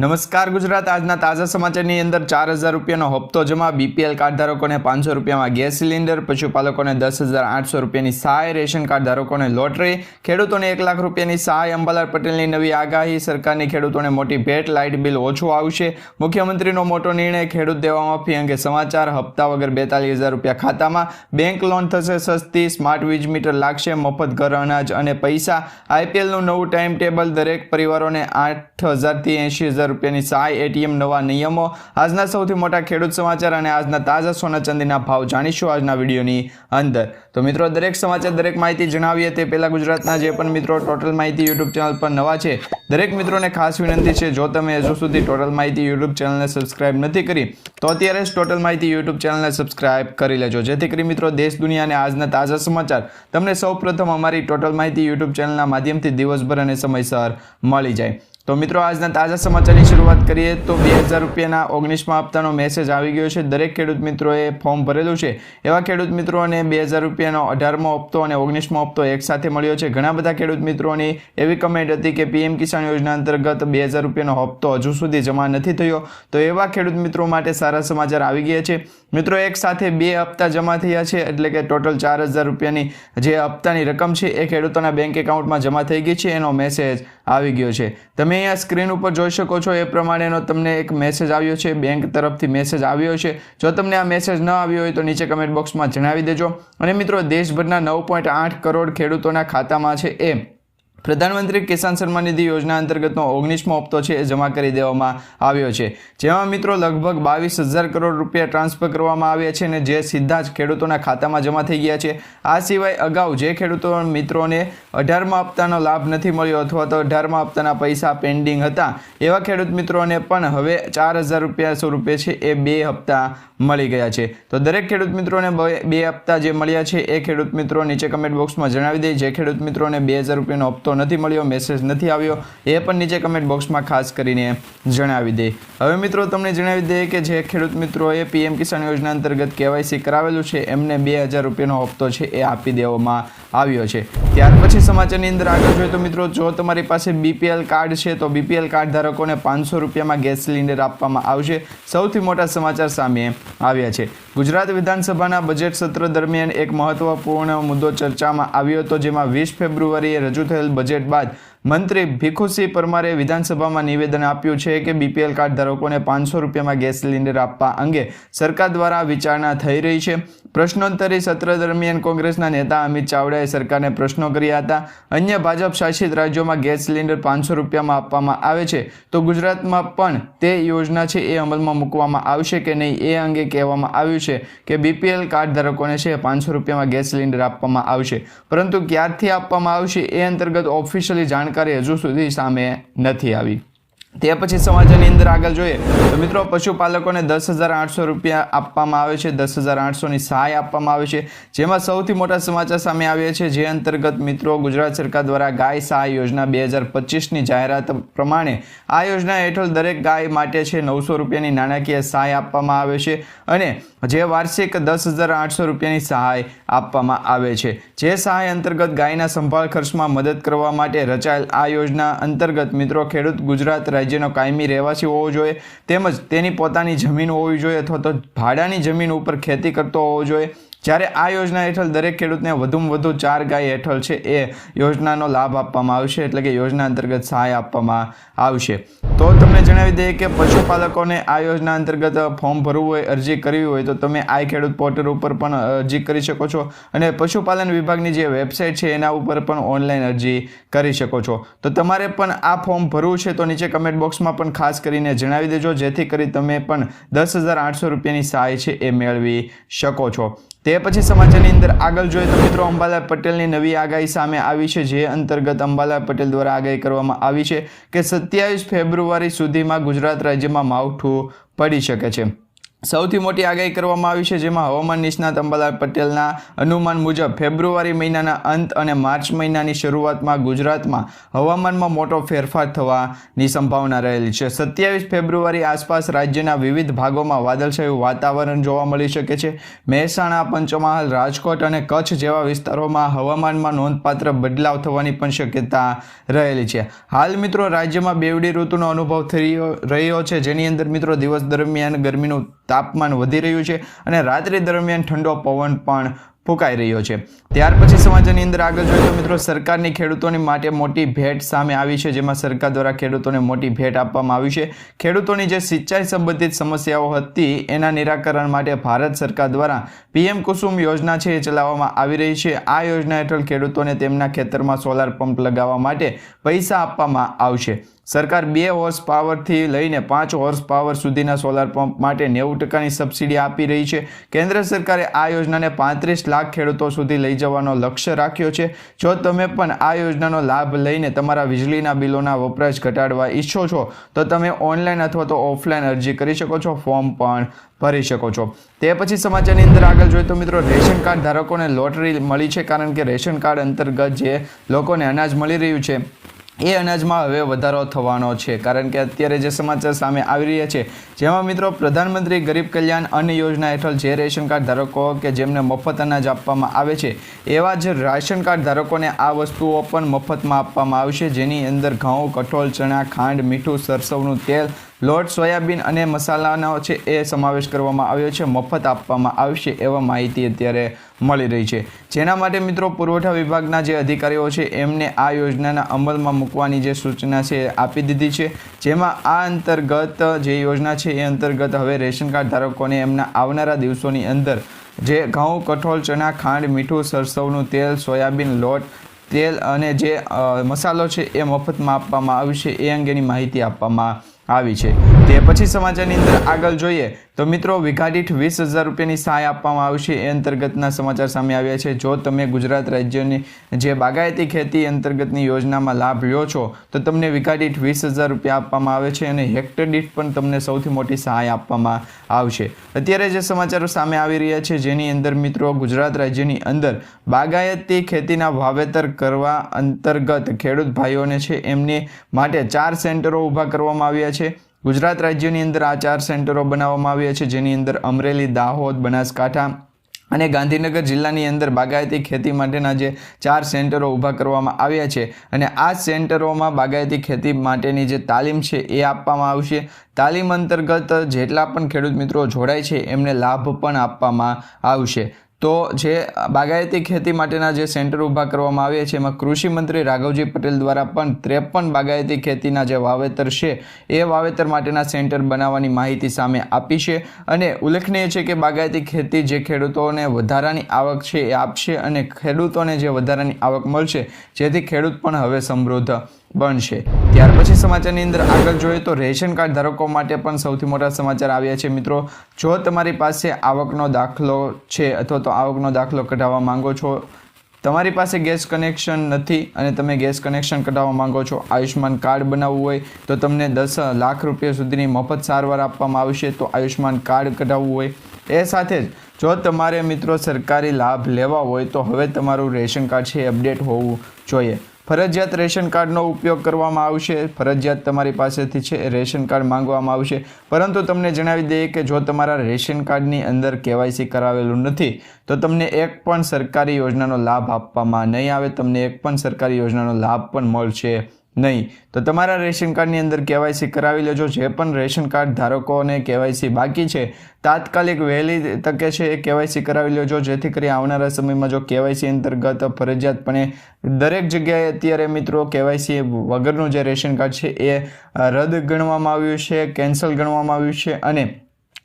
નમસ્કાર ગુજરાત. આજના તાજા સમાચારની અંદર ચાર હજાર રૂપિયાનો હપ્તો જમા, બીપીએલ કાર્ડ ધારકોને પાંચસો રૂપિયામાં ગેસ સિલિન્ડર, પશુપાલકોને દસ હજાર આઠસો રૂપિયાની સહાય, રેશન કાર્ડ ધારકોને લોટરી, ખેડૂતોને એક લાખ રૂપિયાની સહાય. અંબાલાલ પટેલની નવી આગાહી, સરકારની ખેડૂતોને મોટી ભેટ, લાઇટ બિલ ઓછું આવશે. મુખ્યમંત્રીનો મોટો નિર્ણય, ખેડૂત દેવા માફી અંગે સમાચાર, હપ્તા વગર બેતાલીસ હજાર રૂપિયા ખાતામાં. બેંક લોન થશે સસ્તી, સ્માર્ટ વીજ મીટર લાગશે, મફત ઘર, અનાજ અને પૈસા. આઈપીએલનું નવું ટાઈમ ટેબલ દરેક પરિવારોને આઠ હજારથી એંશી હજાર રૂપિયાની સહાય, એટીએમ નવા નિયમો, આજના સૌથી મોટા ખેડૂત સમાચાર અને આજના તાજા સોના ચાંદીના ભાવ જાણીશું આજના વિડીયોની અંદર. તો મિત્રો, દરેક સમાચાર, દરેક માહિતી જણાવીએ તે પહેલાં ગુજરાતના જે પણ મિત્રો ટોટલ માહિતી યુટ્યુબ ચેનલ પર નવા છે, દરેક મિત્રોને ખાસ વિનંતી છે, જો તમે હજુ સુધી ટોટલ માહિતી યુટ્યુબ ચેનલને સબસ્ક્રાઇબ નથી કરી, તો અત્યારે જ ટોટલ માહિતી યુટ્યુબ ચેનલને સબસ્ક્રાઇબ કરી લેજો. જેથી કરી મિત્રો, દેશ, દુનિયા અને આજના તાજા સમાચાર તમને સૌપ્રથમ અમારી ટોટલ માહિતી યુટ્યુબ ચેનલના માધ્યમથી દિવસભર અને સમયસર મળી જાય. તો મિત્રો, આજના તાજા સમાચારની શરૂઆત કરીએ તો બે હજાર રૂપિયાના ઓગણીસમાં હપ્તાનો મેસેજ આવી ગયો છે. દરેક ખેડૂત મિત્રોએ ફોર્મ ભરેલું છે. એવા ખેડૂત મિત્રોને બે હજાર રૂપિયાનો અઢારમો હપ્તો અને ઓગણીસમો હપ્તો એકસાથે મળ્યો છે. ઘણા બધા ખેડૂત મિત્રોની એવી કમેન્ટ હતી કે પીએમ કિસાન યોજના અંતર્ગત બે હજાર રૂપિયાનો હપ્તો હજુ સુધી જમા નથી થયો. તો એવા ખેડૂત મિત્રો માટે સારા સમાચાર આવી ગયા છે. મિત્રો, એક સાથે બે હપ્તા જમા થયા છે. એટલે કે ટોટલ ચાર હજાર રૂપિયાની જે હપ્તાની રકમ છે, એ ખેડૂતોના બેંક એકાઉન્ટમાં જમા થઈ ગઈ છે. એનો મેસેજ આવી ગયો છે. તમે અહીંયા સ્ક્રીન ઉપર જોઈ શકો છો, એ પ્રમાણેનો તમને એક મેસેજ આવ્યો છે બેંક તરફથી મેસેજ આવ્યો છે. જો તમને આ મેસેજ ન આવ્યો હોય તો નીચે કમેન્ટ બોક્સમાં જણાવી દેજો. અને મિત્રો, દેશભરના નવ પોઈન્ટ આઠ કરોડ ખેડૂતોના ખાતામાં છે એ. પ્રધાનમંત્રી કિસાન સન્માન નિધિ યોજના અંતર્ગતનો ઓગણીસમો હપ્તો છે એ જમા કરી દેવામાં આવ્યો છે. જેમાં મિત્રો લગભગ બાવીસ હજાર કરોડ રૂપિયા ટ્રાન્સફર કરવામાં આવ્યા છે અને જે સીધા જ ખેડૂતોના ખાતામાં જમા થઈ ગયા છે. આ સિવાય અગાઉ જે ખેડૂતો મિત્રોને અઢારમા હપ્તાનો લાભ નથી મળ્યો અથવા તો અઢારમા હપ્તાના પૈસા પેન્ડિંગ હતા, એવા ખેડૂત મિત્રોને પણ હવે ચાર હજાર રૂપિયા સો રૂપિયા છે એ બે હપ્તા મળી ગયા છે. તો દરેક ખેડૂત મિત્રોને બે હપ્તા જે મળ્યા છે એ ખેડૂત મિત્રો નીચે કમેન્ટ બોક્સમાં જણાવી દે. જે ખેડૂત મિત્રોને બે હજાર રૂપિયાનો હપ્તો નથી મળ્યો મેસેજ નથી આવ્યો. એ પણ નીચે કમેન્ટ બોક્સમાં ખાસ કરીને જણાવી દે. હવે મિત્રો, તમને જણાવી દઈએ કે જે ખેડૂત મિત્રોએ પીએમ કિસાન યોજના અંતર્ગત કેવાયસી કરાવેલું છે, એમને બે હજાર રૂપિયાનો હપ્તો છે એ આપી દેવામાં આવ્યો છે. ત્યાર પછી સમાચારની અંદર આગળ જોઈએ તો મિત્રો, જો તમારી પાસે બીપીએલ કાર્ડ છે, તો બીપીએલ કાર્ડ ધારકોને પાંચસો રૂપિયામાં ગેસ સિલિન્ડર આપવામાં આવશે. સૌથી મોટા સમાચાર સામે આવ્યા છે. ગુજરાત વિધાનસભાના બજેટ સત્ર દરમિયાન એક મહત્વપૂર્ણ મુદ્દો ચર્ચામાં આવ્યો હતો, જેમાં વીસ ફેબ્રુઆરીએ રજૂ થયેલ બજેટ બાદ મંત્રી ભીખુસિંહ પરમારે વિધાનસભામાં નિવેદન આપ્યું છે કે બીપીએલ કાર્ડ ધારકોને પાંચસો રૂપિયામાં ગેસ સિલિન્ડર આપવા અંગે સરકાર દ્વારા વિચારણા થઈ રહી છે. પ્રશ્નોત્તરી સત્ર દરમિયાન કોંગ્રેસના નેતા અમિત ચાવડાએ સરકારને પ્રશ્નો કર્યા હતા. અન્ય ભાજપ શાસિત રાજ્યોમાં ગેસ સિલિન્ડર પાંચસો રૂપિયામાં આપવામાં આવે છે. તો ગુજરાતમાં પણ તે યોજના છે એ અમલમાં મૂકવામાં આવશે કે નહીં એ અંગે કહેવામાં આવ્યું છે કે બીપીએલ કાર્ડ ધારકોને છે પાંચસો રૂપિયામાં ગેસ સિલિન્ડર આપવામાં આવશે. પરંતુ ક્યારથી આપવામાં આવશે એ અંતર્ગત ઓફિશિયલી જાણકારી હજુ સુધી સામે નથી આવી. તે પછી સમાચારની અંદર આગળ જોઈએ તો મિત્રો પશુપાલકોને દસ હજાર આઠસો રૂપિયા આપવામાં આવે છે, દસ હજાર આઠસોની સહાય આપવામાં આવે છે. જેમાં સૌથી મોટા સમાચાર સામે આવ્યા છે, જે અંતર્ગત મિત્રો ગુજરાત સરકાર દ્વારા ગાય સહાય યોજના બે હજાર પચીસની જાહેરાત પ્રમાણે આ યોજના હેઠળ દરેક ગાય માટે છે નવસો રૂપિયાની નાણાકીય સહાય આપવામાં આવે છે અને જે વાર્ષિક દસ હજાર આઠસો રૂપિયાની સહાય આપવામાં આવે છે. જે સહાય અંતર્ગત ગાયના સંભાળ ખર્ચમાં મદદ કરવા માટે રચાયેલ આ યોજના અંતર્ગત મિત્રો ખેડૂત ગુજરાત રાજ્યનો કાયમી રહેવાસી હોવો જોઈએ, તેમજ તેની પોતાની જમીન હોવી જોઈએ અથવા તો ભાડાની જમીન ઉપર ખેતી કરતો હોવો જોઈએ. જ્યારે આ યોજના હેઠળ દરેક ખેડૂતને વધુમાં વધુ ચાર ગાય હેઠળ છે, એ યોજનાનો લાભ આપવામાં આવશે, એટલે કે યોજના અંતર્ગત સહાય આપવામાં આવશે. તો તમને જણાવી દઈએ કે પશુપાલકોને આ યોજના અંતર્ગત ફોર્મ ભરવું હોય, અરજી કરવી હોય, તો તમે આ ખેડૂત પોર્ટલ ઉપર પણ અરજી કરી શકો છો અને પશુપાલન વિભાગની જે વેબસાઇટ છે, એના ઉપર પણ ઓનલાઈન અરજી કરી શકો છો. તો તમારે પણ આ ફોર્મ ભરવું છે, તો નીચે કમેન્ટ બોક્સમાં પણ ખાસ કરીને જણાવી દેજો, જેથી કરી તમે પણ દસ હજાર આઠસો રૂપિયાની સહાય છે, એ મેળવી શકો છો. તે પછી સમાચારની અંદર આગળ જોઈએ તો મિત્રો અંબાલાલ પટેલની નવી આગાહી સામે આવી છે, જે અંતર્ગત અંબાલાલ પટેલ દ્વારા આગાહી કરવામાં આવી છે કે સત્યાવીસ ફેબ્રુઆરી સુધીમાં ગુજરાત રાજ્યમાં માવઠું પડી શકે છે. સૌથી મોટી આગાહી કરવામાં આવી છે, જેમાં હવામાન નિષ્ણાત અંબાલાલ પટેલના અનુમાન મુજબ ફેબ્રુઆરી મહિનાના અંત અને માર્ચ મહિનાની શરૂઆતમાં ગુજરાતમાં હવામાનમાં મોટો ફેરફાર થવાની સંભાવના રહેલી છે. સત્યાવીસ ફેબ્રુઆરી આસપાસ રાજ્યના વિવિધ ભાગોમાં વાદળછાયું વાતાવરણ જોવા મળી શકે છે. મહેસાણા, પંચમહાલ, રાજકોટ અને કચ્છ જેવા વિસ્તારોમાં હવામાનમાં નોંધપાત્ર બદલાવ થવાની પણ શક્યતા રહેલી છે. હાલ મિત્રો રાજ્યમાં બેવડી ઋતુનો અનુભવ થઈ રહ્યો છે. જેની અંદર મિત્રો દિવસ દરમિયાન ગરમીનું તાપમાન વધી રહ્યું છે અને રાત્રિ દરમિયાન ઠંડો પવન પણ ફૂંકાઈ રહ્યો છે. ત્યાર પછી સમાચારની અંદર આગળ જોઈએ તો મિત્રો સરકારની ખેડૂતોની માટે મોટી ભેટ સામે આવી છે, જેમાં સરકાર દ્વારા ખેડૂતોને મોટી ભેટ આપવામાં આવી છે. ખેડૂતોની જે સિંચાઈ સંબંધિત સમસ્યાઓ હતી, એના નિરાકરણ માટે ભારત સરકાર દ્વારા પીએમ કુસુમ યોજના છે એ ચલાવવામાં આવી રહી છે. આ યોજના હેઠળ ખેડૂતોને તેમના ખેતરમાં સોલાર પંપ લગાવવા માટે પૈસા આપવામાં આવશે. સરકાર બે હોર્સ પાવરથી લઈને પાંચ હોર્સ પાવર સુધીના સોલાર પંપ માટે નેવું ટકાની સબસિડી આપી રહી છે. કેન્દ્ર સરકારે આ યોજનાને પાંત્રીસ લાખ ખેડૂતો સુધી લઈ જવાનો લક્ષ્ય રાખ્યો છે. જો તમે પણ આ યોજનાનો લાભ લઈને તમારા વીજળીના બિલોના વપરાશ ઘટાડવા ઈચ્છો છો, તો તમે ઓનલાઈન અથવા તો ઓફલાઈન અરજી કરી શકો છો ફોર્મ પણ ભરી શકો છો. તે પછી સમાચારની અંદર આગળ જોઈએ તો મિત્રો, રેશન કાર્ડ ધારકોને લોટરી મળી છે કારણ કે રેશન કાર્ડ અંતર્ગત જે લોકોને અનાજ મળી રહ્યું છે એ અનાજમાં હવે વધારો થવાનો છે. કારણ કે અત્યારે જે સમાચાર સામે આવી રહ્યા છે, જેમાં મિત્રો પ્રધાનમંત્રી ગરીબ કલ્યાણ અન્ન યોજના હેઠળ જે રેશન કાર્ડ ધારકો કે જેમને મફત અનાજ આપવામાં આવે છે, એવા જ રાશન કાર્ડ ધારકોને આ વસ્તુઓ પણ મફતમાં આપવામાં આવશે. જેની અંદર ઘઉં, કઠોળ, ચણા, ખાંડ, મીઠું, સરસવનું તેલ લોટ, સોયાબીન અને મસાલાનો છે એ સમાવેશ કરવામાં આવ્યો છે. મફત આપવામાં આવશે એવા માહિતી અત્યારે મળી રહી છે. જેના માટે મિત્રો પુરવઠા વિભાગના જે અધિકારીઓ છે એમને આ યોજનાના અમલમાં મૂકવાની જે સૂચના છે આપી દીધી છે. જેમાં આ અંતર્ગત જે યોજના છે એ અંતર્ગત હવે રેશન કાર્ડ ધારકોને એમના આવનારા દિવસોની અંદર જે ઘઉં, કઠોળ, ચણા, ખાંડ, મીઠું, સરસવનું તેલ, સોયાબીન, લોટ, તેલ અને જે મસાલો છે એ મફતમાં આપવામાં આવશે એ અંગેની માહિતી આપવામાં આવી છે. તે પછી સમાચારની અંદર આગળ જોઈએ તો મિત્રો વિઘાદીઠ વીસ હજાર રૂપિયાની સહાય આપવામાં આવશે એ અંતર્ગતના સમાચાર સામે આવ્યા છે. જો તમે ગુજરાત રાજ્યની જે બાગાયતી ખેતી અંતર્ગતની યોજનામાં લાભ લ્યો છો, તો તમને વિઘાદીઠ વીસ હજાર રૂપિયા આપવામાં આવે છે અને હેક્ટર દીઠ પણ તમને સૌથી મોટી સહાય આપવામાં આવશે. અત્યારે જે સમાચારો સામે આવી રહ્યા છે, જેની અંદર મિત્રો, ગુજરાત રાજ્યની અંદર બાગાયતી ખેતીના વાવેતર કરવા અંતર્ગત ખેડૂત ભાઈઓને છે, એમની માટે ચાર સેન્ટરો ઊભા કરવામાં આવ્યા છે. ગુજરાત રાજ્યની અંદર આ ચાર સેન્ટરો બનાવવામાં આવ્યા છે, જેની અંદર અમરેલી, દાહોદ, બનાસકાંઠા અને ગાંધીનગર જિલ્લાની અંદર બાગાયતી ખેતી માટેના જે ચાર સેન્ટરો ઊભા કરવામાં આવ્યા છે. અને આ સેન્ટરોમાં બાગાયતી ખેતી માટેની જે તાલીમ છે એ આપવામાં આવશે. તાલીમ અંતર્ગત જેટલા પણ ખેડૂત મિત્રો જોડાય છે, એમને લાભ પણ આપવામાં આવશે. તો જે બાગાયતી ખેતી માટેના જે સેન્ટર ઊભા કરવામાં આવ્યા છે, એમાં કૃષિ મંત્રી રાઘવજી પટેલ દ્વારા પણ ત્રેપન બાગાયતી ખેતીના જે વાવેતર છે, એ વાવેતર માટેના સેન્ટર બનાવવાની માહિતી સામે આપી છે. અને ઉલ્લેખનીય છે કે બાગાયતી ખેતી જે ખેડૂતોને વધારાની આવક છે, એ આપશે અને ખેડૂતોને જે વધારાની આવક મળશે, જેથી ખેડૂત પણ હવે સમૃદ્ધ બનશે. ત્યાર પછી સમાચારની અંદર આગળ જોઈએ તો રેશન કાર્ડ ધારકો માટે પણ સૌથી મોટા સમાચાર આવ્યા છે. મિત્રો, જો તમારી પાસે આવકનો દાખલો છે અથવા તો આવકનો દાખલો કઢાવવા માંગો છો, તમારી પાસે ગેસ કનેક્શન નથી અને તમે ગેસ કનેક્શન કઢાવવા માંગો છો આયુષ્માન કાર્ડ બનાવવું હોય, તો તમને દસ લાખ રૂપિયા સુધીની મફત સારવાર આપવામાં આવશે, તો આયુષ્માન કાર્ડ કઢાવવું હોય. એ સાથે જ જો તમારે મિત્રો સરકારી લાભ લેવા હોય, તો હવે તમારું રેશન કાર્ડ છે અપડેટ હોવું જોઈએ. ફરજિયાત રેશન કાર્ડનો ઉપયોગ કરવામાં આવશે. ફરજિયાત તમારી પાસેથી છે રેશન કાર્ડ માંગવામાં આવશે. પરંતુ તમને જણાવી દઈએ કે જો તમારા રેશન કાર્ડની અંદર કેવાયસી કરાવેલું નથી, તો તમને એક પણ સરકારી યોજનાનો લાભ આપવામાં નહીં આવે. તમને એક પણ સરકારી યોજનાનો લાભ પણ મળશે. નહીં. તો તમારા રેશન કાર્ડની અંદર કેવાયસી કરાવી લેજો. જે પણ રેશન કાર્ડ ધારકોને કેવાયસી બાકી છે, તાત્કાલિક વહેલી તકે છે એ કેવાયસી કરાવી લેજો. જેથી કરી આવનારા સમયમાં જો કેવાયસી અંતર્ગત ફરજિયાતપણે દરેક જગ્યાએ અત્યારે મિત્રો કેવાયસી વગરનું જે રેશન કાર્ડ છે એ રદ ગણવામાં આવ્યું છે, કેન્સલ ગણવામાં આવ્યું છે અને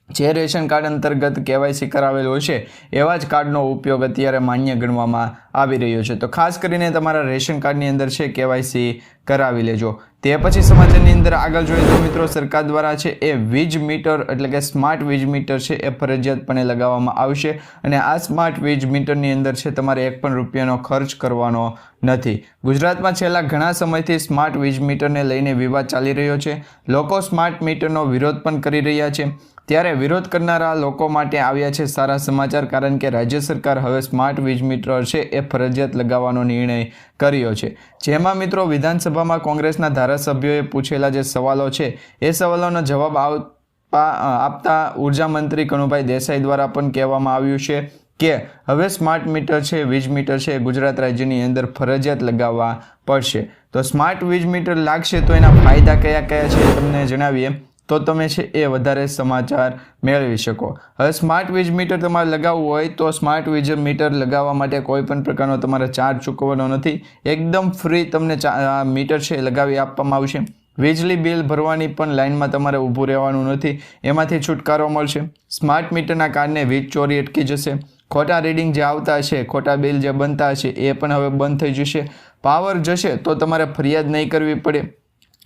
જે રેશન કાર્ડ અંતર્ગત કેવાયસી કરાવેલું છે, એવા જ કાર્ડનો ઉપયોગ અત્યારે માન્ય ગણવામાં આવી રહ્યો છે. તો ખાસ કરીને તમારા રેશન કાર્ડની અંદર છે, કેવાયસી કરાવી લેજો. તે પછી સમાચારની અંદર આગળ જોઈએ તો મિત્રો સરકાર દ્વારા છે એ વીજ મીટર એટલે કે સ્માર્ટ વીજ મીટર છે એ ફરજિયાતપણે લગાવવામાં આવશે અને આ સ્માર્ટ વીજ મીટરની અંદર છે તમારે એક પણ રૂપિયાનો ખર્ચ કરવાનો નથી. ગુજરાતમાં છેલ્લા ઘણા સમયથી સ્માર્ટ વીજ મીટરને લઈને વિવાદ ચાલી રહ્યો છે. લોકો સ્માર્ટ મીટરનો વિરોધ પણ કરી રહ્યા છે. ત્યારે વિરોધ કરનારા લોકો માટે આવ્યા છે સારા સમાચાર કારણ કે રાજ્ય સરકાર હવે સ્માર્ટ વીજ મીટર છે એ ફરજિયાત લગાવવાનો નિર્ણય કર્યો છે. જેમાં મિત્રો વિધાનસભામાં કોંગ્રેસના ધારાસભ્યોએ પૂછેલા જે સવાલો છે, એ સવાલોનો જવાબ આપવા આપતા ઊર્જા મંત્રી કનુભાઈ દેસાઈ દ્વારા પણ કહેવામાં આવ્યું છે કે, હવે સ્માર્ટ મીટર છે, વીજ મીટર છે, ગુજરાત રાજ્યની અંદર ફરજિયાત લગાવવા પડશે. તો સ્માર્ટ વીજ મીટર લાગશે તો એના ફાયદા કયા કયા છે તમને જણાવીએ. તો તમે છે એ વધારે સમાચાર મેળવી શકો. હવે સ્માર્ટ વીજ મીટર તમારે લગાવવું હોય તો સ્માર્ટ વીજ મીટર લગાવવા માટે કોઈ પણ પ્રકારનો તમારે ચાર્જ ચૂકવવાનો નથી. એકદમ ફ્રી તમને મીટર છે લગાવી આપવામાં આવશે. વીજળી બિલ ભરવાની પણ લાઇનમાં તમારે ઊભું રહેવાનું નથી. એમાંથી છુટકારો મળશે. સ્માર્ટ મીટરના કારણે વીજ ચોરી અટકી જશે. ખોટા રીડિંગ જે આવતા હશે, ખોટા બિલ જે બનતા હશે, એ પણ હવે બંધ થઈ જશે. પાવર જશે તો તમારે ફરિયાદ નહીં કરવી પડે.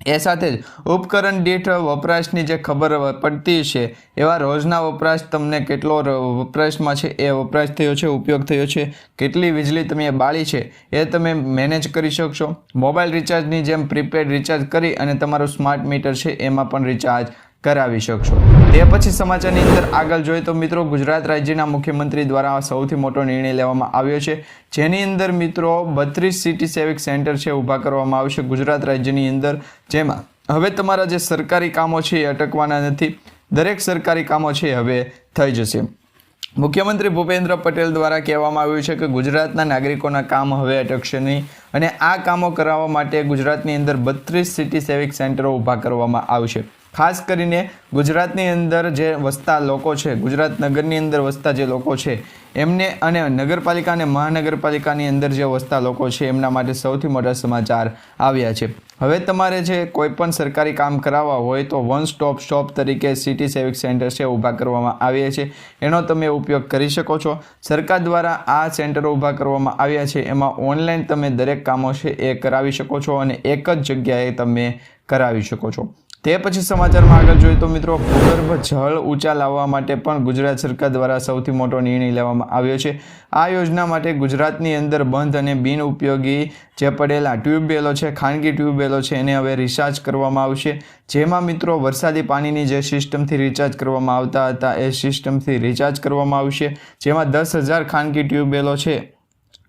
એ સાથે જ ઉપકરણ દીઠ વપરાશની જે ખબર પડતી છે, એવા રોજના વપરાશ તમને કેટલો વપરાશમાં છે, એ વપરાશ થયો છે, ઉપયોગ થયો છે, કેટલી વીજળી તમે બાળી છે, એ તમે મેનેજ કરી શકશો. મોબાઈલ રિચાર્જની જેમ પ્રીપેડ રિચાર્જ કરી અને તમારું સ્માર્ટ મીટર છે, એમાં પણ રિચાર્જ કરાવી શકશો. તે પછી સમાચારની અંદર આગળ જોઈએ તો મિત્રો ગુજરાત રાજ્યના મુખ્યમંત્રી દ્વારા સૌથી મોટો નિર્ણય લેવામાં આવ્યો છે. જેની અંદર મિત્રો બત્રીસ સિટી સેવિક સેન્ટર છે, ઊભા કરવામાં આવશે ગુજરાત રાજ્યની અંદર. જેમાં હવે તમારા જે સરકારી કામો છે એ અટકવાના નથી. દરેક સરકારી કામો છે હવે થઈ જશે. મુખ્યમંત્રી ભૂપેન્દ્ર પટેલ દ્વારા કહેવામાં આવ્યું છે કે ગુજરાતના નાગરિકોના કામ હવે અટકશે નહીં અને આ કામો કરાવવા માટે ગુજરાતની અંદર બત્રીસ સિટી સેવિક સેન્ટરો ઊભા કરવામાં આવશે. ખાસ કરીને ગુજરાતની અંદર જે વસતા લોકો છે, ગુજરાત નગરની અંદર વસતા જે લોકો છે, એમને અને નગરપાલિકા અને મહાનગરપાલિકાની અંદર જે વસતા લોકો છે, એમના માટે સૌથી મોટા સમાચાર આવ્યા છે. હવે તમારે જે કોઈ પણ સરકારી કામ કરાવવા હોય તો વન સ્ટોપ શોપ તરીકે સિટી સેવિક સેન્ટર છે ઊભા કરવામાં આવ્યા છે એનો તમે ઉપયોગ કરી શકો છો. સરકાર દ્વારા આ સેન્ટરો ઊભા કરવામાં આવ્યા છે. એમાં ઓનલાઈન તમે દરેક કામો છે, એ કરાવી શકો છો અને એક જ જગ્યાએ તમે કરાવી શકો છો. તે પછી સમાચારમાં આગળ જોઈએ તો મિત્રો, ભૂગર્ભ જળ ઊંચા લાવવા માટે પણ ગુજરાત સરકાર દ્વારા સૌથી મોટો નિર્ણય લેવામાં આવ્યો છે. આ યોજના માટે ગુજરાતની અંદર બંધ અને બિન ઉપયોગી જે પડેલા ટ્યુબવેલો છે, ખાનગી ટ્યુબવેલો છે, એને હવે રિચાર્જ કરવામાં આવશે. જેમાં મિત્રો, વરસાદી પાણીની જે સિસ્ટમથી રિચાર્જ કરવામાં આવતા હતા, એ સિસ્ટમથી રિચાર્જ કરવામાં આવશે. જેમાં દસ હજાર ખાનગી ટ્યુબવેલો છે.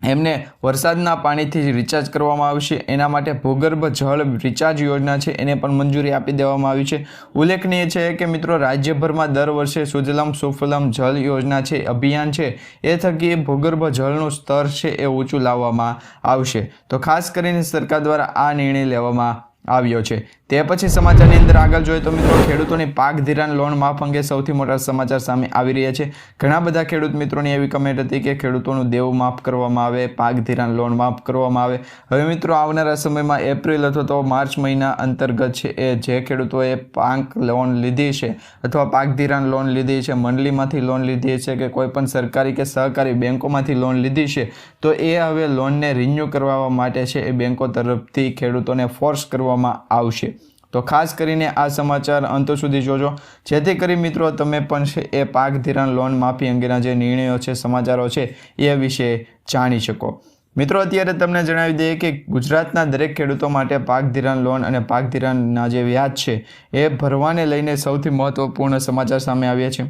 એમને વરસાદના પાણીથી રિચાર્જ કરવામાં આવશે એના માટે ભૂગર્ભ જળ રિચાર્જ યોજના છે, એને પણ મંજૂરી આપી દેવામાં આવી છે. ઉલ્લેખનીય છે કે મિત્રો, રાજ્યભરમાં દર વર્ષે સુજલમ સુફલમ જળ યોજના છે, અભિયાન છે. એ થકી ભૂગર્ભ જળનું સ્તર છે એ ઊંચું લાવવામાં આવશે. તો ખાસ કરીને સરકાર દ્વારા આ નિર્ણય લેવામાં આવ્યો છે. તે પછી સમાચારની અંદર આગળ જોઈએ તો મિત્રો, ખેડૂતોની પાક ધિરાણ લોન માફ અંગે સૌથી મોટા સમાચાર સામે આવી રહ્યા છે. ઘણા બધા ખેડૂત મિત્રોની એવી કમેન્ટ હતી કે ખેડૂતોનું દેવું માફ કરવામાં આવે, પાક ધિરાણ લોન માફ કરવામાં આવે. હવે મિત્રો, આવનારા સમયમાં એપ્રિલ અથવા તો માર્ચ મહિના અંતર્ગત છે એ જે ખેડૂતોએ પાક લોન લીધી છે અથવા પાક ધિરાણ લોન લીધી છે, મંડળીમાંથી લોન લીધી છે કે કોઈપણ સરકારી કે સહકારી બેંકોમાંથી લોન લીધી છે, તો એ હવે લોનને રિન્યૂ કરવા માટે છે એ બેંકો તરફથી ખેડૂતોને ફોર્સ કરવામાં આવશે. તો ખાસ કરીને આ સમાચાર અંત સુધી જોજો. જેથી કરી મિત્રો તમે પણ એ પાક ધિરાણ લોન માફી અંગેના જે નિર્ણયો છે, સમાચારો છે, એ વિશે જાણી શકો. મિત્રો, અત્યારે તમને જણાવી દઈએ કે ગુજરાતના દરેક ખેડૂતો માટે પાક ધિરાણ લોન અને પાક ધિરાણના જે વ્યાજ છે, એ ભરવાને લઈને સૌથી મહત્વપૂર્ણ સમાચાર સામે આવ્યા છે.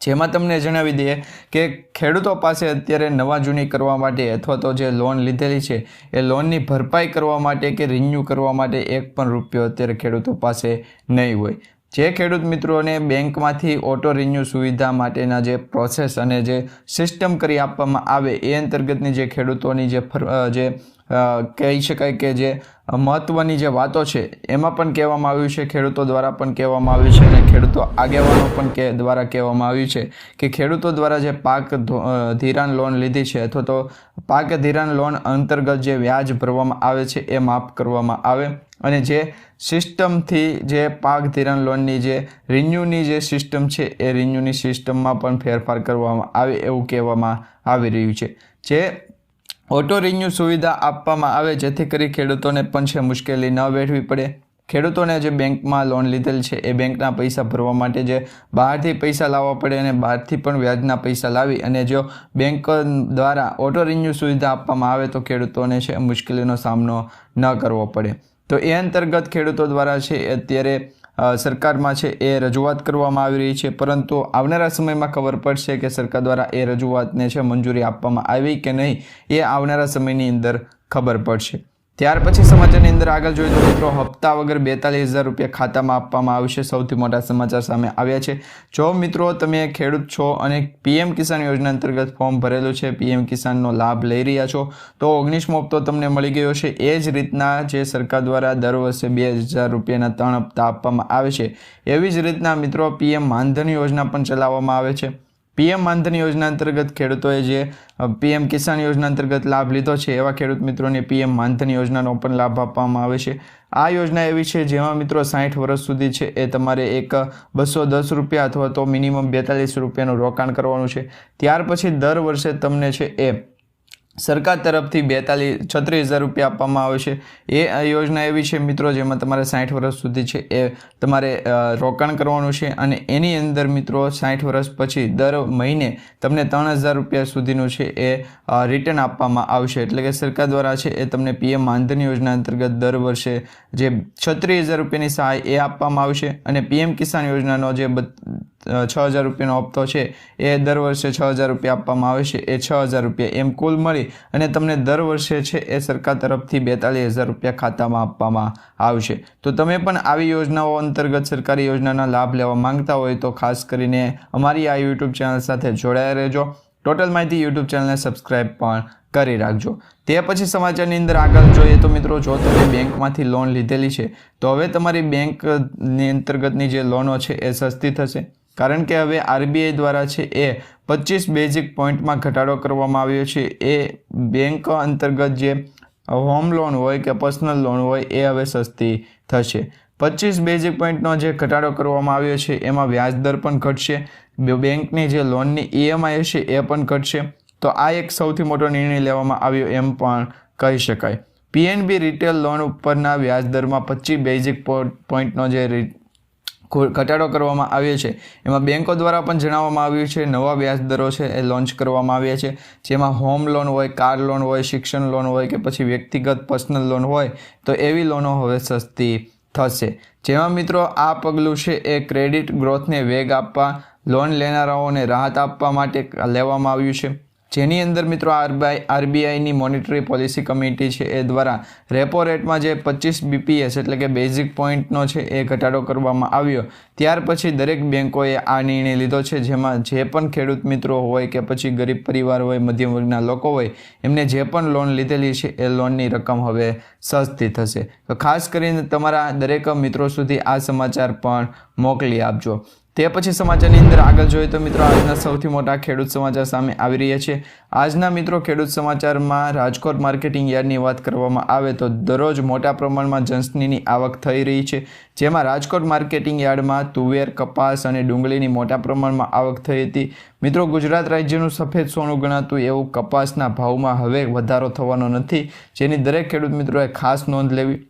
જેમાં તમને જણાવી દઈએ કે ખેડૂતો પાસે અત્યારે નવા જૂની કરવા માટે અથવા તો જે લોન લીધેલી છે, એ લોનની ભરપાઈ કરવા માટે કે રિન્યૂ કરવા માટે એક પણ રૂપિયો અત્યારે ખેડૂતો પાસે નહીં હોય. જે ખેડૂત મિત્રોને બેંકમાંથી ઓટો રિન્યૂ સુવિધા માટેના જે પ્રોસેસ અને જે સિસ્ટમ કરી આપવામાં આવે, એ અંતર્ગતની જે ખેડૂતોની જે જે કહી શકાય કે જે મહત્ત્વની જે વાતો છે, એમાં પણ કહેવામાં આવ્યું છે, ખેડૂતો દ્વારા પણ કહેવામાં આવ્યું છે અને ખેડૂતો આગેવાનો પણ કે, દ્વારા કહેવામાં આવ્યું છે કે ખેડૂતો દ્વારા જે પાક ધિરાણ લોન લીધી છે અથવા તો પાક ધિરાણ લોન અંતર્ગત જે વ્યાજ ભરવામાં આવે છે એ માફ કરવામાં આવે અને જે સિસ્ટમથી જે પાક ધિરાણ લોનની જે રિન્યૂની જે સિસ્ટમ છે એ રિન્યૂની સિસ્ટમમાં પણ ફેરફાર કરવામાં આવે એવું કહેવામાં આવી રહ્યું છે. જે ઓટો રિન્યૂ સુવિધા આપવામાં આવે જેથી કરી ખેડૂતોને પણ છે મુશ્કેલી ન વેઠવી પડે. ખેડૂતોને જે બેંકમાં લોન લીધેલ છે, એ બેંકના પૈસા ભરવા માટે જે બહારથી પૈસા લાવવા પડે અને બહારથી પણ વ્યાજના પૈસા લાવી અને જો બેંક દ્વારા ઓટો રિન્યુ સુવિધા આપવામાં આવે તો ખેડૂતોને છે મુશ્કેલીનો સામનો ન કરવો પડે. તો એ અંતર્ગત ખેડૂતો દ્વારા છે અત્યારે સરકારમાં છે એ રજૂઆત કરવામાં આવી રહી છે. પરંતુ આવનારા સમયમાં ખબર પડશે કે સરકાર દ્વારા એ રજૂઆતને છે મંજૂરી આપવામાં આવી કે નહીં, એ આવનારા સમયની અંદર ખબર પડશે. ત્યાર પછી સમાચારની અંદર આગળ જોઈએ તો મિત્રો હપ્તા વગર બેતાલીસ હજાર રૂપિયા ખાતામાં આપવામાં આવશે સૌથી મોટા સમાચાર સામે આવ્યા છે. જો મિત્રો તમે ખેડૂત છો અને પીએમ કિસાન યોજના અંતર્ગત ફોર્મ ભરેલું છે, પીએમ કિસાનનો લાભ લઈ રહ્યા છો, તો ઓગણીસમો હપ્તો તમને મળી ગયો છે. એ જ રીતના જે સરકાર દ્વારા દર વર્ષે બે હજાર રૂપિયાના ત્રણ હપ્તા આપવામાં આવે છે. એવી જ રીતના મિત્રો પીએમ માનધન યોજના પણ ચલાવવામાં આવે છે. પીએમ માનધન યોજના અંતર્ગત ખેડૂતોએ જે પીએમ કિસાન યોજના અંતર્ગત લાભ લીધો છે, એવા ખેડૂત મિત્રોને પીએમ માનધન યોજનાનો પણ લાભ આપવામાં આવે છે. આ યોજના એવી છે જેમાં મિત્રો સાઠ વર્ષ સુધી છે, એ તમારે એક બસો દસ રૂપિયા અથવા તો મિનિમમ બેતાલીસ રૂપિયાનું રોકાણ કરવાનું છે. ત્યાર પછી દર વર્ષે તમને છે એ સરકાર તરફથી બેતાલીસ છત્રીસ હજાર રૂપિયા આપવામાં આવે છે. એ યોજના એવી છે મિત્રો, જેમાં તમારે સાઠ વર્ષ સુધી છે એ તમારે રોકાણ કરવાનું છે અને એની અંદર મિત્રો સાઠ વર્ષ પછી દર મહિને તમને ત્રણ હજાર રૂપિયા સુધીનું છે એ રિટર્ન આપવામાં આવશે. એટલે કે સરકાર દ્વારા છે એ તમને પીએમ માનધન યોજના અંતર્ગત દર વર્ષે જે છત્રીસ હજાર રૂપિયાની સહાય એ આપવામાં આવશે અને પીએમ કિસાન યોજનાનો જે છ હજાર રૂપિયાનો હપ્તો છે. એ દર વર્ષે છ હજાર રૂપિયા આપવામાં આવે છે. એ છ હજાર રૂપિયા એમ કુલ મળી અને તમને દર વર્ષે છે એ સરકાર તરફથી બેતાલીસ હજાર રૂપિયા ખાતામાં આપવામાં આવશે. તો તમે પણ આવી યોજનાઓ અંતર્ગત સરકારી યોજનાના લાભ લેવા માંગતા હોય તો ખાસ કરીને અમારી આ યુટ્યુબ ચેનલ સાથે જોડાયા રહેજો. ટોટલ માહિતી યુટ્યુબ ચેનલને સબસ્ક્રાઈબ પણ કરી રાખજો. તે પછી સમાચારની અંદર આગળ જોઈએ તો મિત્રો, જો તમે બેંકમાંથી લોન લીધેલી છે, તો હવે તમારી બેંકની અંતર્ગતની જે લોનો છે એ સસ્તી થશે. કારણ કે હવે આરબીઆઈ દ્વારા છે એ પચીસ બેઝિક પોઈન્ટમાં ઘટાડો કરવામાં આવ્યો છે. એ બેંક અંતર્ગત જે હોમ લોન હોય કે પર્સનલ લોન હોય એ હવે સસ્તી થશે. પચીસ બેઝિક પોઈન્ટનો જે ઘટાડો કરવામાં આવ્યો છે એમાં વ્યાજ દર પણ ઘટશે. બેંકની જે લોનની ઈએમઆઈ હશે એ પણ ઘટશે. તો આ એક સૌથી મોટો નિર્ણય લેવામાં આવ્યો એમ પણ કહી શકાય. પીએનબી રિટેલ લોન ઉપરના વ્યાજ દરમાં પચીસ બેઝિક પોઈન્ટનો જે ઘટાડો કરવામાં આવ્યો છે. એમાં બેંકો દ્વારા પણ જણાવવામાં આવ્યું છે, નવા વ્યાજ દરો છે એ લોન્ચ કરવામાં આવ્યા છે. જેમાં હોમ લોન હોય, કાર લોન હોય, શિક્ષણ લોન હોય કે પછી વ્યક્તિગત પર્સનલ લોન હોય, તો એવી લોનો હવે સસ્તી થશે. જેમાં મિત્રો આ પગલું છે એ ક્રેડિટ ગ્રોથને વેગ આપવા, લોન લેનારાઓને રાહત આપવા માટે લેવામાં આવ્યું છે. જેની અંદર મિત્રો આરબીઆઈ આરબીઆઈની મોનિટરી પોલિસી કમિટી છે, એ દ્વારા રેપો રેટમાં જે પચીસ બીપીએસ એટલે કે બેઝિક પોઈન્ટનો છે, એ ઘટાડો કરવામાં આવ્યો. ત્યાર પછી દરેક બેન્કોએ આ નિર્ણય લીધો છે, જેમાં જે પણ ખેડૂત મિત્રો હોય કે પછી ગરીબ પરિવાર હોય, મધ્યમ વર્ગના લોકો હોય, એમને જે પણ લોન લીધેલી છે, એ લોનની રકમ હવે સસ્તી થશે. તો ખાસ કરીને તમારા દરેક મિત્રો સુધી આ સમાચાર પણ મોકલી આપજો. તે પછી સમાચારની અંદર આગળ જોઈએ તો મિત્રો આજના સૌથી મોટા ખેડૂત સમાચાર સામે આવી રહ્યા છે. આજના મિત્રો ખેડૂત સમાચારમાં રાજકોટ માર્કેટિંગ યાર્ડની વાત કરવામાં આવે તો દરરોજ મોટા પ્રમાણમાં જંસનીની આવક થઈ રહી છે. જેમાં રાજકોટ માર્કેટિંગ યાર્ડમાં તુવેર, કપાસ અને ડુંગળીની મોટા પ્રમાણમાં આવક થઈ હતી. મિત્રો, ગુજરાત રાજ્યનું સફેદ સોનું ગણાતું એવું કપાસના ભાવમાં હવે વધારો થવાનો નથી. જેની દરેક ખેડૂત મિત્રોએ ખાસ નોંધ લેવી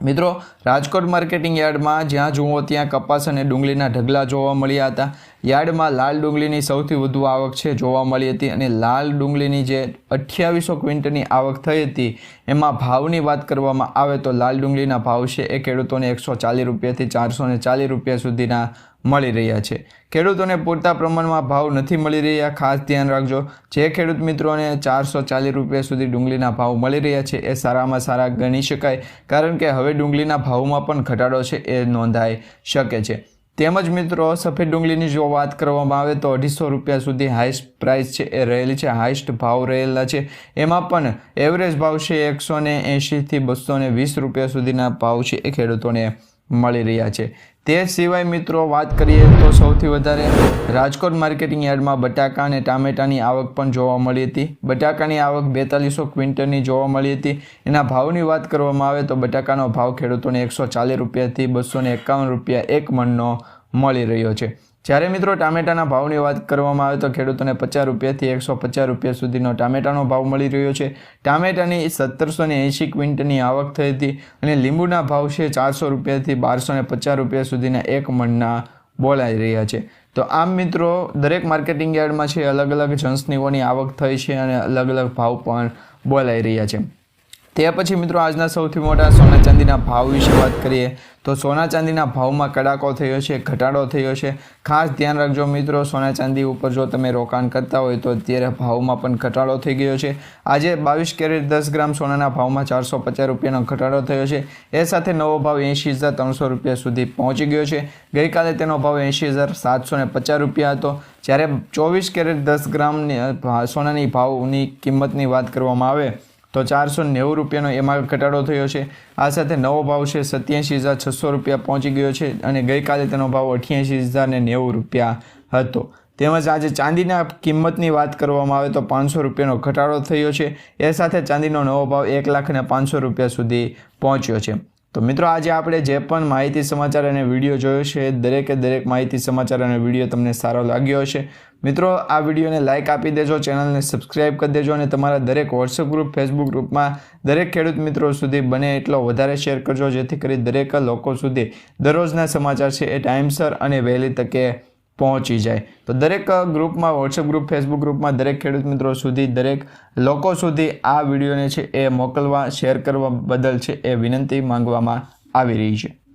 મિત્રો, રાજકોટ માર્કેટિંગ યાર્ડમાં જ્યાં જુઓ ત્યાં કપાસ અને ડુંગળીના ઢગલા જોવા મળ્યા હતા. યાર્ડમાં લાલ ડુંગળીની સૌથી વધુ આવક છે જોવા મળી હતી અને લાલ ડુંગળીની જે અઠ્યાવીસો ક્વિન્ટલની આવક થઈ હતી, એમાં ભાવની વાત કરવામાં આવે તો લાલ ડુંગળીના ભાવ છે એ ખેડૂતોને એકસો ચાલીસ રૂપિયાથી ચારસો ચાલીસ રૂપિયા સુધીના મળી રહ્યા છે. ખેડૂતોને પૂરતા પ્રમાણમાં ભાવ નથી મળી રહ્યા. ખાસ ધ્યાન રાખજો. જે ખેડૂત મિત્રોને ચારસો ચાલીસ રૂપિયા સુધી ડુંગળીના ભાવ મળી રહ્યા છે, એ સારામાં સારા ગણી શકાય. કારણ કે હવે ડુંગળીના ભાવમાં પણ ઘટાડો છે, એ નોંધાઈ શકે છે. તેમજ મિત્રો, સફેદ ડુંગળીની જો વાત કરવામાં આવે તો અઢીસો રૂપિયા સુધી હાઈસ્ટ પ્રાઇસ છે, એ રહેલી છે, હાઈસ્ટ ભાવ રહેલા છે. એમાં પણ એવરેજ ભાવ છે, એકસો ને એંશીથી બસો ને વીસ રૂપિયા સુધીના ભાવ છે, એ ખેડૂતોને મળી રહ્યા છે. તે સિવાય મિત્રો વાત કરીએ તો સૌથી વધારે રાજકોટ માર્કેટિંગ યાર્ડમાં બટાકા અને ટામેટાની આવક પણ જોવા મળી હતી. બટાકાની આવક બેતાલીસો ક્વિન્ટલની જોવા મળી હતી. એના ભાવની વાત કરવામાં આવે તો બટાકાનો ભાવ ખેડૂતોને એકસો ચાલીસ રૂપિયાથી બસો એકાવન રૂપિયા એક મણનો મળી રહ્યો છે. જ્યારે મિત્રો ટામેટાના ભાવની વાત કરવામાં આવે તો ખેડૂતોને પચાસ રૂપિયાથી એકસો પચાસ રૂપિયા સુધીનો ટામેટાનો ભાવ મળી રહ્યો છે. ટામેટાની સત્તરસો ને એંશી ક્વિન્ટની આવક થઈ હતી અને લીંબુના ભાવ છે ચારસો રૂપિયાથી બારસો ને પચાસ રૂપિયા સુધીના એક મણના બોલાઈ રહ્યા છે. તો આમ મિત્રો, દરેક માર્કેટિંગ યાર્ડમાં છે અલગ અલગ જંસનીઓની આવક થઈ છે અને અલગ અલગ ભાવ પણ બોલાઈ રહ્યા છે. તે પછી મિત્રો આજના સૌથી મોટા સોના ચાંદીના ભાવ વિશે વાત કરીએ, તો સોના ચાંદીના ભાવમાં કડાકો થયો છે, ઘટાડો થયો છે. ખાસ ધ્યાન રાખજો મિત્રો, સોના ચાંદી ઉપર જો તમે રોકાણ કરતા હોય તો અત્યારે ભાવમાં પણ ઘટાડો થઈ ગયો છે. આજે બાવીસ કેરેટ દસ ગ્રામ સોનાના ભાવમાં ચારસો પચાસ રૂપિયાનો ઘટાડો થયો છે. એ સાથે નવો ભાવ એંશી હજાર ત્રણસો રૂપિયા સુધી પહોંચી ગયો છે. ગઈકાલે તેનો ભાવ એંશી હજાર સાતસો ને પચાસ રૂપિયા હતો. જ્યારે ચોવીસ કેરેટ દસ ગ્રામની સોનાની ભાવની કિંમતની વાત કરવામાં આવે તો ચારસો નેવું રૂપિયાનો એમાં ઘટાડો થયો છે. આ સાથે નવો ભાવ છે સત્યાસી હજાર છસો રૂપિયા પહોંચી ગયો છે અને ગઈકાલે તેનો ભાવ અઠ્યાસી હજાર ને નેવું રૂપિયા હતો. તેમજ આજે ચાંદીના કિંમતની વાત કરવામાં આવે તો પાંચસો રૂપિયાનો ઘટાડો થયો છે. એ સાથે ચાંદીનો નવો ભાવ એક લાખ પાંચસો રૂપિયા સુધી પહોંચ્યો છે. તો મિત્રો આજે આપણે જે પણ માહિતી સમાચાર અને વીડિયો જોયો છે, દરેકે દરેક માહિતી, સમાચાર અને વીડિયો તમને સારો લાગ્યો હશે. મિત્રો, આ વિડીયોને લાઇક આપી દેજો, ચેનલને સબસ્ક્રાઇબ કરી દેજો અને તમારા દરેક વોટ્સઅપ ગ્રુપ ફેસબુક ગ્રુપમાં દરેક ખેડૂત મિત્રો સુધી બને એટલો વધારે શેર કરજો, જેથી કરી દરેક લોકો સુધી દરરોજના સમાચાર છે એ ટાઈમસર અને વહેલી તકે પહોંચી જાય. તો દરેક ગ્રુપમાં વોટ્સઅપ ગ્રુપ ફેસબુક ગ્રુપમાં દરેક ખેડૂત મિત્રો સુધી, દરેક લોકો સુધી આ વિડીયોને છે એ મોકલવા, શેર કરવા બદલ છે એ વિનંતી માંગવામાં આવી રહી છે.